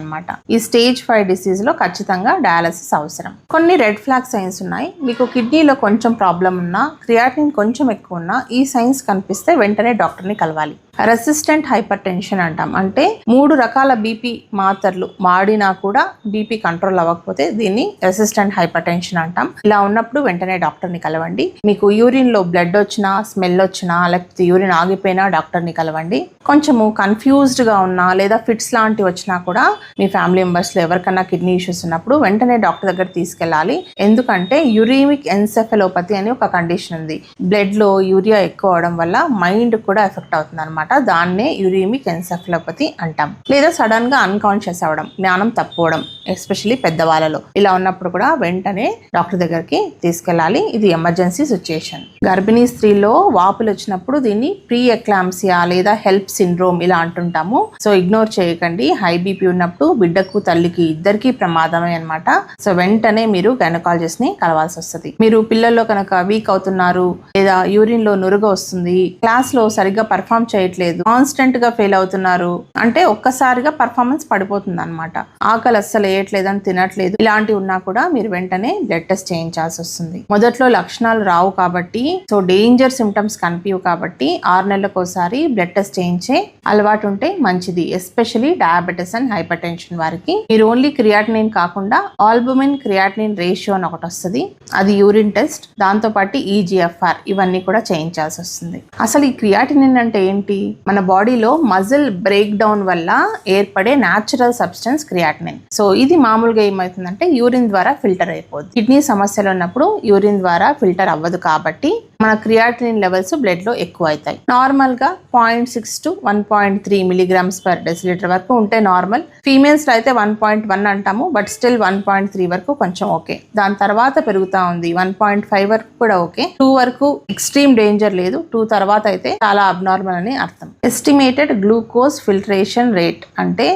ఈ స్టేజ్ ఫైవ్ డిసీజ్లో ఖచ్చితంగా డయాలసిస్ అవసరం. కొన్ని రెడ్ ఫ్లాగ్ సైన్స్ ఉన్నాయి. మీకు కిడ్నీలో కొంచెం ప్రాబ్లం ఉన్నా క్రియాటిన్ కొంచెం ఎక్కువ ఉన్నా ఈ సైన్స్ కనిపిస్తే వెంటనే డాక్టర్ని కలవాలి. రెసిస్టెంట్ హైపర్ టెన్షన్ అంటాం. అంటే మూడు రకాల బీపీ మాత్రలు వాడినా కూడా బీపీ కంట్రోల్ అవ్వకపోతే దీన్ని రెసిస్టెంట్ హైపర్ టెన్షన్ అంటాం. ఇలా ఉన్నప్పుడు వెంటనే డాక్టర్ని కలవండి. మీకు యూరిన్లో బ్లడ్ వచ్చినా స్మెల్ వచ్చినా లేకపోతే యూరిన్ ఆగిపోయినా డాక్టర్ని కలవండి. కొంచెము కన్ఫ్యూజ్డ్గా ఉన్నా లేదా ఫిట్స్ లాంటివి వచ్చినా కూడా మీ ఫ్యామిలీ మెంబర్స్లో ఎవరికన్నా కిడ్నీ ఇష్యూస్ ఉన్నప్పుడు వెంటనే డాక్టర్ దగ్గర తీసుకెళ్ళాలి. ఎందుకంటే యూరిమిక్ ఎన్సెఫెలోపతి అని ఒక కండిషన్ ఉంది. బ్లడ్లో యూరియా ఎక్కువ అవడం వల్ల మైండ్ కూడా ఎఫెక్ట్ అవుతుంది అనమాట దాన్నే యురీమిక్ ఎన్సెఫలోపతి అంటాం. లేదా సడన్గా అన్కాన్షియస్ అవడం జ్ఞానం తప్పవడం ఎస్పెషల్లీ పెద్దవాళ్ళలో. ఇలా ఉన్నప్పుడు కూడా వెంటనే డాక్టర్ దగ్గరికి తీసుకెళ్ళాలి. ఇది ఎమర్జెన్సీ సిచ్యుయేషన్ గర్భిణీ స్త్రీలో వాపులు వచ్చినప్పుడు దీన్ని ప్రీ ఎక్లాంసియా లేదా హెల్ప్ సిండ్రోమ్ ఇలా అంటుంటాము. సో ఇగ్నోర్ చేయకండి. హై బీపీ ఉన్నప్పుడు బిడ్డకు తల్లికి ఇద్దరికి ప్రమాదమే అనమాట సో వెంటనే మీరు గైనకాలజిస్ట్ని కలవాల్సి వస్తుంది. మీరు పిల్లల్లో కనుక వీక్ అవుతున్నారు లేదా యూరిన్లో నురుగ వస్తుంది క్లాస్లో సరిగ్గా పర్ఫామ్ చేయట్లేదు కాన్స్టెంట్గా ఫెయిల్ అవుతున్నారు అంటే ఒక్కసారిగా పర్ఫార్మెన్స్ పడిపోతుంది అనమాట ఆకలి అస్సలు వేయట్లేదని తినట్లేదు ఇలాంటివి ఉన్నా కూడా మీరు వెంటనే బ్లడ్ టెస్ట్ చేయించాల్సి వస్తుంది. మొదట్లో లక్షణాలు రావు కాబట్టి సో డేంజర్ సిమ్టమ్స్ కనిపించవు కాబట్టి ఆరు నెలలకోసారి బ్లడ్ టెస్ట్ చేయించే అలవాటు ఉంటే మంచిది especially diabetes and hyper tension వారికి. మీరు ఓన్లీ క్రియాటినిన్ కాకుండా ఆల్బుమిన్ క్రియాటినిన్ రేషియో అని ఒకటి వస్తుంది అది యూరిన్ టెస్ట్ దాంతో పాటు ఇవన్నీ కూడా చేయించాల్సి వస్తుంది. అసలు ఈ క్రియాటినిన్ అంటే ఏంటి? మన బాడీలో మజిల్ బ్రేక్ డౌన్ వల్ల ఏర్పడే న్యాచురల్ సబ్స్టెన్స్ క్రియాటినిన్. సో ఇది మామూలుగా ఏమవుతుందంటే యూరిన్ ద్వారా ఫిల్టర్ అయిపోద్ది. కిడ్నీ సమస్యలు ఉన్నప్పుడు యూరిన్ ద్వారా ఫిల్టర్ అవ్వదు కాబట్టి మన క్రియాటినిన్ లెవెల్స్ బ్లడ్లో ఎక్కువ అవుతాయి నార్మల్గా point six to one point three milligrams per decilitre వరకు ఉంటే నార్మల్. ఫీమేల్స్లో అయితే వన్ పాయింట్ వన్ అంటాము but still one point three వరకు కొంచెం ఓకే. దాని తర్వాత పెరుగుతా ఉంది వన్ పాయింట్ ఫైవ్ వరకు కూడా ఓకే. టూ వరకు ఎక్స్ట్రీమ్ డేంజర్ లేదు టూ తర్వాత అయితే చాలా అబ్నార్మల్ అని అర్థం. ఎస్టిమేటెడ్ గ్లూకోజ్ ఫిల్టరేషన్ రేట్ అంటే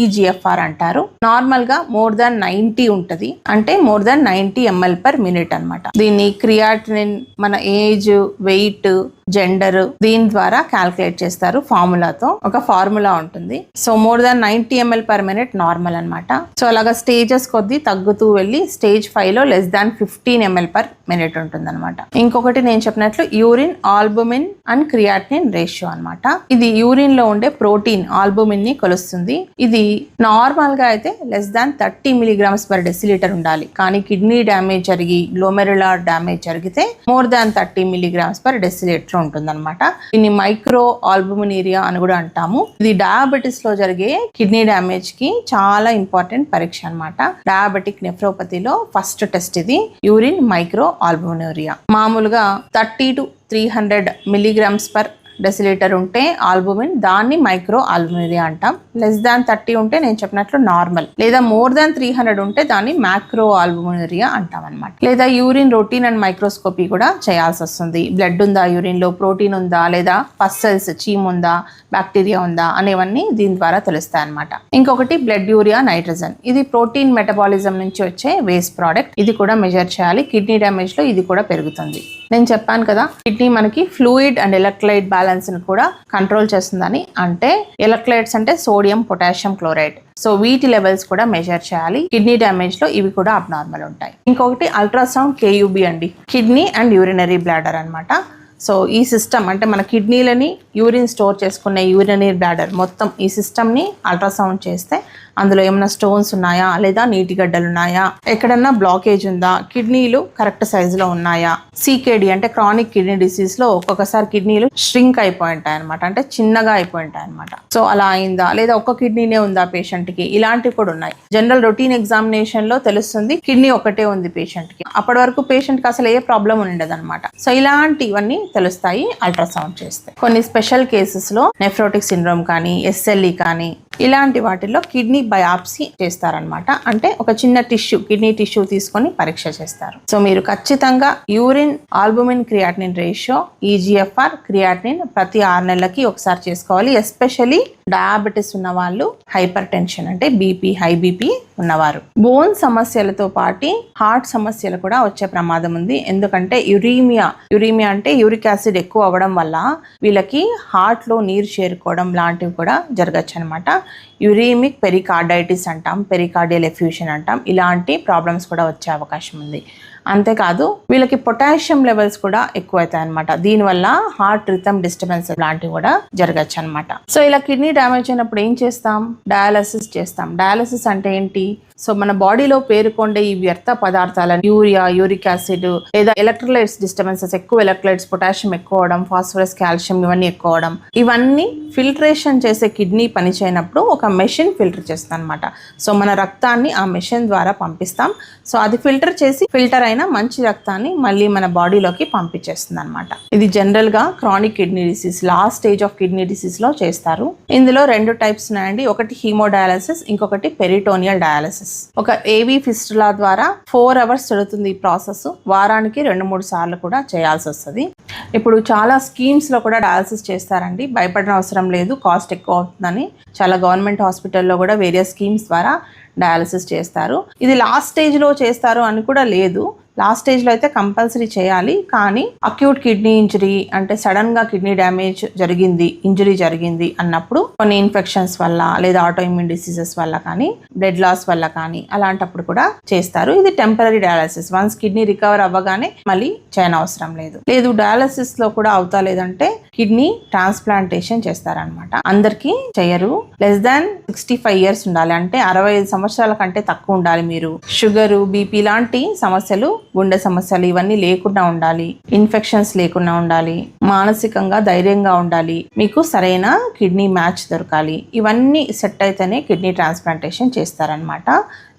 ఈజిఎఫ్ఆర్ అంటారు. నార్మల్గా మోర్ దాన్ నైన్టీ ఉంటది అంటే more than ninety ml per minute అన్నమాట. దీన్ని క్రియాటినిన్ మన ఏ ఏజ్ వెయిట్ జెండర్ దీని ద్వారా క్యాల్కులేట్ చేస్తారు ఫార్ములాతో. ఒక ఫార్ములా ఉంటుంది. So more than ninety ml per minute normal అన్నమాట. సో అలాగా స్టేజెస్ కొద్దీ తగ్గుతూ వెళ్ళి స్టేజ్ ఫైవ్లో less than fifteen ml per minute ఉంటుంది అనమాట ఇంకొకటి నేను చెప్పినట్లు urine albumin and creatine ratio అన్నమాట. ఇది యూరిన్లో ఉండే ప్రోటీన్ ఆల్బుమిన్ని కొలుస్తుంది. ఇది నార్మల్గా అయితే less than thirty milligrams per decilitre ఉండాలి. కానీ కిడ్నీ డ్యామేజ్ జరిగి గ్లోమెరులార్ డ్యామేజ్ జరిగితే more than thirty thirty milligrams per decilitre ఉంటుందన్నమాట. దీన్ని మైక్రో ఆల్బుమినేరియా అని కూడా అంటాము. ఇది డయాబెటిస్లో జరిగే కిడ్నీ డ్యామేజ్కి చాలా ఇంపార్టెంట్ పరీక్ష అన్నమాట. డయాబెటిక్ నెఫ్రోపతిలో ఫస్ట్ టెస్ట్ ఇది. Urine micro albuminuria. మామూలుగా thirty to three hundred milligrams per decilitre ఉంటే ఆల్బుమిన్ దాన్ని మైక్రో ఆల్బుమిరియా అంటాం. లెస్ దాన్ థర్టీ ఉంటే నేను చెప్పినట్లు నార్మల్. లేదా మోర్ దాన్ త్రీ హండ్రెడ్ ఉంటే దాన్ని మ్యాక్రో ఆల్బుమిరియా అంటాం అనమాట లేదా యూరిన్ రొటీన్ అండ్ మైక్రోస్కోపీ కూడా చేయాల్సి వస్తుంది. బ్లడ్ ఉందా యూరిన్లో ప్రోటీన్ ఉందా? లేదా పస్సెల్స్ చీమ్ ఉందా? బ్యాక్టీరియా ఉందా? అనేవన్నీ దీని ద్వారా తెలుస్తాయి అనమాట ఇంకొకటి బ్లడ్ యూరియా నైట్రోజన్. ఇది ప్రోటీన్ మెటబాలిజం నుంచి వచ్చే వేస్ట్ ప్రోడక్ట్. ఇది కూడా మెజర్ చేయాలి. కిడ్నీ డ్యామేజ్లో ఇది కూడా పెరుగుతుంది. నేను చెప్పాను కదా కిడ్నీ మనకి ఫ్లూయిడ్ అండ్ ఎలక్ట్రైట్ బ్యాలెన్స్ని కూడా కంట్రోల్ చేస్తుందని. అంటే ఎలక్ట్రైట్స్ అంటే సోడియం పొటాషియం క్లోరైడ్ సో వీటి లెవెల్స్ కూడా మెజర్ చేయాలి. కిడ్నీ డ్యామేజ్లో ఇవి కూడా అబ్నార్మల్ ఉంటాయి. ఇంకొకటి అల్ట్రాసౌండ్ కేయూబీ అండి కిడ్నీ అండ్ యూరినరీ బ్లాడర్ అనమాట సో ఈ సిస్టమ్ అంటే మన కిడ్నీలని యూరిన్ స్టోర్ చేసుకునే యూరినరీ బ్లాడర్ మొత్తం ఈ సిస్టమ్ని అల్ట్రాసౌండ్ చేస్తే అందులో ఏమైనా స్టోన్స్ ఉన్నాయా? లేదా నీటి గడ్డలు ఉన్నాయా? ఎక్కడన్నా బ్లాకేజ్ ఉందా? కిడ్నీలు కరెక్ట్ సైజులో ఉన్నాయా? సీకేడి అంటే క్రానిక్ కిడ్నీ డిసీజ్లో ఒక్కొక్కసారి కిడ్నీలు ష్రింక్ అయిపోయి ఉంటాయి అనమాట అంటే చిన్నగా అయిపోయి ఉంటాయి అనమాట సో అలా అయిందా? లేదా ఒక్క కిడ్నీనే ఉందా పేషెంట్కి? ఇలాంటివి కూడా ఉన్నాయి. జనరల్ రొటీన్ ఎగ్జామినేషన్లో తెలుస్తుంది కిడ్నీ ఒకటే ఉంది పేషెంట్కి. అప్పటి వరకు పేషెంట్కి అసలు ఏ ప్రాబ్లం ఉండదు అనమాట సో ఇలాంటివన్నీ తెలుస్తాయి అల్ట్రాసౌండ్ చేస్తే. కొన్ని స్పెషల్ కేసెస్లో నెఫ్రోటిక్ సిండ్రోమ్ కానీ ఎస్ఎల్ఈ కానీ ఇలాంటి వాటిల్లో కిడ్నీ బయాప్సీ చేస్తారనమాట అంటే ఒక చిన్న టిష్యూ కిడ్నీ టిష్యూ తీసుకొని పరీక్ష చేస్తారు. సో మీరు ఖచ్చితంగా urine albumin creatinine ratio eGFR creatinine ప్రతి ఆరు నెలలకి ఒకసారి చేసుకోవాలి. ఎస్పెషలీ డయాబెటిస్ ఉన్న వాళ్ళు హైపర్ టెన్షన్ అంటే బీపీ హై బీపీ ఉన్నవారు. బోన్ సమస్యలతో పాటు హార్ట్ సమస్యలు కూడా వచ్చే ప్రమాదం ఉంది. ఎందుకంటే యురీమియా యురీమియా అంటే యూరిక్ యాసిడ్ ఎక్కువ అవ్వడం వల్ల వీళ్ళకి హార్ట్లో నీరు చేరుకోవడం లాంటివి కూడా జరగచ్చు అనమాట యురీమిక్ కార్డైటిస్ అంటాం పెరికార్డియల్ ఎఫ్యూషన్ అంటాం ఇలాంటి ప్రాబ్లమ్స్ కూడా వచ్చే అవకాశం ఉంది. అంతేకాదు వీళ్ళకి పొటాషియం లెవెల్స్ కూడా ఎక్కువ అవుతాయి అనమాట దీనివల్ల హార్ట్ రిథమ్ డిస్టర్బెన్స్ లాంటివి కూడా జరగచ్చు అనమాట సో ఇలా కిడ్నీ డ్యామేజ్ అయినప్పుడు ఏం చేస్తాం? డయాలసిస్ చేస్తాం. డయాలసిస్ అంటే ఏంటి? సో మన బాడీలో పేరుకొండే ఈ వ్యర్థ పదార్థాలను యూరియా యూరిక్ యాసిడ్ లేదా ఎలక్ట్రోలైట్స్ డిస్టర్బెన్సెస్ ఎక్కువ ఎలక్ట్రోలైట్స్ పొటాషియం ఎక్కువ అవడం ఫాస్ఫరస్ కాల్షియం ఇవన్నీ ఎక్కువ అవడం ఇవన్నీ ఫిల్టరేషన్ చేసే కిడ్నీ పనిచేయనప్పుడు ఒక మెషిన్ ఫిల్టర్ చేస్తుంది అనమాట సో మన రక్తాన్ని ఆ మెషిన్ ద్వారా పంపిస్తాం. సో అది ఫిల్టర్ చేసి ఫిల్టర్ అయిన అయినా మంచి రక్తాన్ని మళ్ళీ మన బాడీలోకి పంపించేస్తుంది అనమాట ఇది జనరల్గా chronic kidney disease last stage of kidney డిసీజ్లో చేస్తారు. ఇందులో రెండు టైప్స్ ఉన్నాయండి. ఒకటి హీమోడయాలసిస్ ఇంకొకటి పెరిటోనియల్ డయాలసిస్ ఒక ఏవీ ఫిస్టులా ద్వారా ఫోర్ అవర్స్ జరుగుతుంది ఈ ప్రాసెస్ వారానికి రెండు మూడు సార్లు కూడా చేయాల్సి వస్తుంది. ఇప్పుడు చాలా స్కీమ్స్లో కూడా డయాలసిస్ చేస్తారండి. భయపడిన అవసరం లేదు. కాస్ట్ ఎక్కువ అవుతుందని చాలా గవర్నమెంట్ హాస్పిటల్లో కూడా వేరియస్ స్కీమ్స్ ద్వారా డయాలసిస్ చేస్తారు. ఇది లాస్ట్ స్టేజ్లో చేస్తారు అని కూడా లేదు. లాస్ట్ స్టేజ్లో అయితే కంపల్సరీ చేయాలి కానీ అక్యూట్ కిడ్నీ ఇంజరీ అంటే సడన్గా కిడ్నీ డ్యామేజ్ జరిగింది ఇంజరీ జరిగింది అన్నప్పుడు కొన్ని ఇన్ఫెక్షన్స్ వల్ల లేదా ఆటోఇమ్యూన్ డిసీజెస్ వల్ల కానీ బ్లడ్ లాస్ వల్ల కానీ అలాంటప్పుడు కూడా చేస్తారు. ఇది temporary dialysis once kidney recover అవ్వగానే మళ్ళీ చేయనవసరం లేదు. లేదు డయాలసిస్లో కూడా అవుతా లేదంటే కిడ్నీ ట్రాన్స్ప్లాంటేషన్ చేస్తారనమాట అందరికీ చేయరు. Less than sixty five years ఉండాలి. అంటే అరవై ఐదు సంవత్సరాల కంటే తక్కువ ఉండాలి మీరు. షుగరు బీపీ లాంటి సమస్యలు గుండె సమస్యలు ఇవన్నీ లేకుండా ఉండాలి. ఇన్ఫెక్షన్స్ లేకుండా ఉండాలి. మానసికంగా ధైర్యంగా ఉండాలి. మీకు సరైన కిడ్నీ మ్యాచ్ దొరకాలి. ఇవన్నీ సెట్ అయితేనే కిడ్నీ ట్రాన్స్ప్లాంటేషన్ చేస్తారనమాట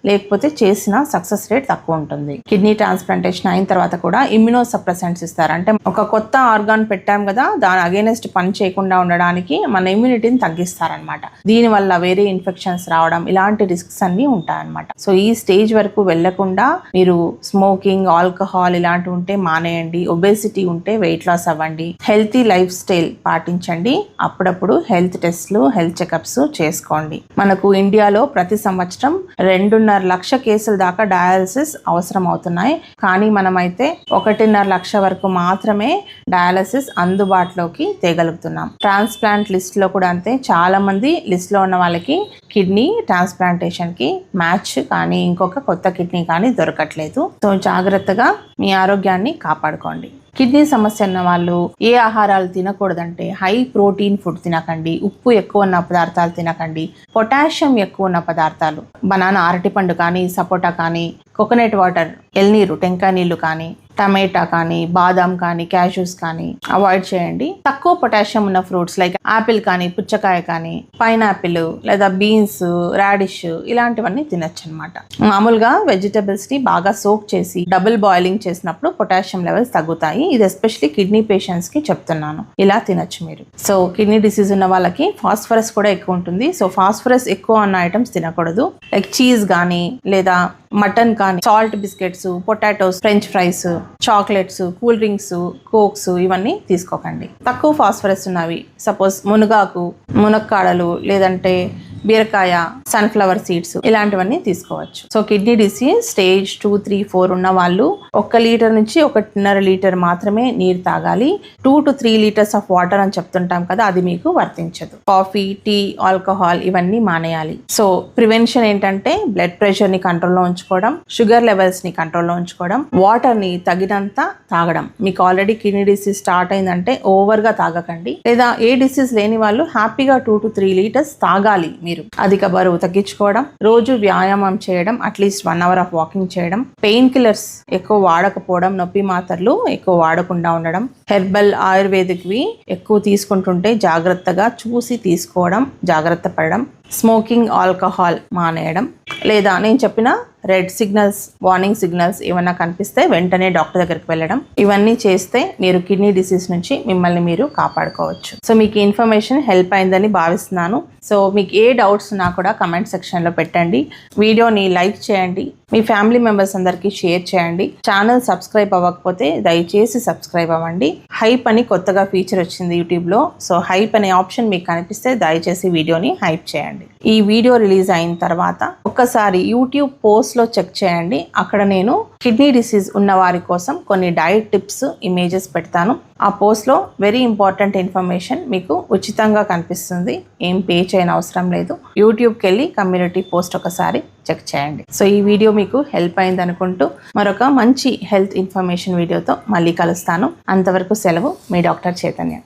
లేకపోతే చేసిన సక్సెస్ రేట్ తక్కువ ఉంటుంది. కిడ్నీ ట్రాన్స్ప్లాంటేషన్ అయిన తర్వాత కూడా ఇమ్యూనో సప్రెసెంట్స్ ఇస్తారు. అంటే ఒక కొత్త ఆర్గాన్ పెట్టాం కదా దాని అగేనెస్ట్ పని చేయకుండా ఉండడానికి మన ఇమ్యూనిటీని తగ్గిస్తారనమాట దీనివల్ల వేరే ఇన్ఫెక్షన్స్ రావడం ఇలాంటి రిస్క్స్ అన్నీ ఉంటాయన్నమాట. సో ఈ స్టేజ్ వరకు వెళ్ళకుండా మీరు స్మోకింగ్ ఆల్కహాల్ ఇలాంటివి ఉంటే మానేయండి. ఒబేసిటీ ఉంటే వెయిట్ లాస్ అవ్వండి. హెల్తీ లైఫ్ స్టైల్ పాటించండి. అప్పుడప్పుడు హెల్త్ టెస్ట్లు హెల్త్ చెకప్స్ చేసుకోండి. మనకు ఇండియాలో ప్రతి సంవత్సరం రెండున్నర లక్ష కేసుల దాకా డయాలసిస్ అవసరం అవుతున్నాయి కానీ మనమైతే ఒకటిన్నర లక్ష వరకు మాత్రమే డయాలసిస్ అందుబాటులోకి తేగలుగుతున్నాం. ట్రాన్స్ప్లాంట్ లిస్ట్లో కూడా అంతే. చాలా మంది లిస్ట్లో ఉన్న వాళ్ళకి కిడ్నీ ట్రాన్స్ప్లాంటేషన్కి మ్యాచ్ కానీ ఇంకొక కొత్త కిడ్నీ కానీ దొరకట్లేదు. సో జాగ్రత్తగా మీ ఆరోగ్యాన్ని కాపాడుకోండి. కిడ్నీ సమస్య ఉన్న వాళ్ళు ఏ ఆహారాలు తినకూడదంటే హై ప్రోటీన్ ఫుడ్ తినకండి ఉప్పు ఎక్కువ ఉన్న పదార్థాలు తినకండి పొటాషియం ఎక్కువ ఉన్న పదార్థాలు. బనానా అరటిపండు కానీ సపోటా కానీ కోకోనట్ వాటర్ ఎల్నీరు టెంకాయ నీళ్ళు కానీ టమాటా కానీ బాదాం కానీ క్యాషూస్ కానీ అవాయిడ్ చేయండి. తక్కువ పొటాషియం ఉన్న ఫ్రూట్స్ లైక్ ఆపిల్ కానీ పుచ్చకాయ కానీ పైనాపిల్ లేదా బీన్స్ రాడిష్ ఇలాంటివన్నీ తినచ్చు అనమాట మామూలుగా వెజిటబుల్స్ని బాగా సోక్ చేసి డబుల్ బాయిలింగ్ చేసినప్పుడు పొటాషియం లెవెల్స్ తగ్గుతాయి. ఇది ఎస్పెషల్లీ కిడ్నీ పేషెంట్స్కి చెప్తున్నాను. ఇలా తినచ్చు మీరు. సో కిడ్నీ డిసీజ్ ఉన్న వాళ్ళకి ఫాస్ఫరస్ కూడా ఎక్కువ ఉంటుంది. సో ఫాస్ఫరస్ ఎక్కువ ఉన్న ఐటమ్స్ తినకూడదు. లైక్ చీజ్ కానీ లేదా మటన్ కానీ salt biscuits potatoes French fries chocolates cool drinks cokes ఇవన్నీ తీసుకోకండి. తక్కువ ఫాస్ఫరస్ ఉన్నవి. సపోజ్ మునగాకు మునక్కాడలు లేదంటే బీరకాయ సన్ఫ్లవర్ సీడ్స్ ఇలాంటివన్నీ తీసుకోవచ్చు. So kidney disease stage two three four ఉన్న వాళ్ళు ఒక్క లీటర్ నుంచి ఒకటిన్నర లీటర్ మాత్రమే నీరు తాగాలి. Two to three litres of water అని చెప్తుంటాం కదా అది మీకు వర్తించదు. కాఫీ టీ ఆల్కహాల్ ఇవన్నీ మానేయాలి. సో ప్రివెన్షన్ ఏంటంటే బ్లడ్ ప్రెషర్ని కంట్రోల్లో ఉంచుకోవడం షుగర్ లెవెల్స్ని కంట్రోల్లో ఉంచుకోవడం వాటర్ని తగినంత తాగడం. మీకు ఆల్రెడీ కిడ్నీ డిసీజ్ స్టార్ట్ అయిందంటే ఓవర్గా తాగకండి. లేదా ఏ డిసీజ్ లేని వాళ్ళు హ్యాపీగా టూ టు త్రీ లీటర్స్ తాగాలి మీరు. అధిక బరువు తగ్గించుకోవడం రోజు వ్యాయామం చేయడం at least one hour of walking చేయడం పెయిన్ కిల్లర్స్ ఎక్కువ వాడకపోవడం నొప్పి మాత్రలు ఎక్కువ వాడకుండా ఉండడం హెర్బల్ ఆయుర్వేదిక్వి ఎక్కువ తీసుకుంటుంటే జాగ్రత్తగా చూసి తీసుకోవడం జాగ్రత్త పడడం స్మోకింగ్ ఆల్కహాల్ మానేయడం లేదా నేను చెప్పిన రెడ్ సిగ్నల్స్ వార్నింగ్ సిగ్నల్స్ ఏమైనా కనిపిస్తే వెంటనే డాక్టర్ దగ్గరికి వెళ్ళడం. ఇవన్నీ చేస్తే మీరు కిడ్నీ డిసీజ్ నుంచి మిమ్మల్ని మీరు కాపాడుకోవచ్చు. సో మీకు ఇన్ఫర్మేషన్ హెల్ప్ అయిందని భావిస్తున్నాను. సో మీకు ఏ డౌట్స్ ఉన్నా కూడా కమెంట్ సెక్షన్లో పెట్టండి. వీడియోని లైక్ చేయండి. మీ ఫ్యామిలీ మెంబర్స్ అందరికీ షేర్ చేయండి. ఛానల్ సబ్స్క్రైబ్ అవ్వకపోతే దయచేసి సబ్స్క్రైబ్ అవ్వండి. హైప్ అని కొత్తగా ఫీచర్ వచ్చింది యూట్యూబ్లో. సో హైప్ అనే ఆప్షన్ మీకు కనిపిస్తే దయచేసి వీడియోని హైప్ చేయండి. ఈ వీడియో రిలీజ్ అయిన తర్వాత ఒక్కసారి యూట్యూబ్ పోస్ట్ పోస్ట్లో చెక్ చేయండి. అక్కడ నేను కిడ్నీ డిసీజ్ ఉన్న వారి కోసం కొన్ని డైట్ టిప్స్ ఇమేజెస్ పెడతాను. ఆ పోస్ట్లో వెరీ ఇంపార్టెంట్ ఇన్ఫర్మేషన్ మీకు ఉచితంగా కనిపిస్తుంది. ఏం పే చేయని అవసరం లేదు. యూట్యూబ్కి వెళ్ళి కమ్యూనిటీ పోస్ట్ ఒకసారి చెక్ చేయండి. సో ఈ వీడియో మీకు హెల్ప్ అయింది అనుకుంటూ మరొక మంచి హెల్త్ ఇన్ఫర్మేషన్ వీడియోతో మళ్ళీ కలుస్తాను. అంతవరకు సెలవు మీ డాక్టర్ చైతన్య.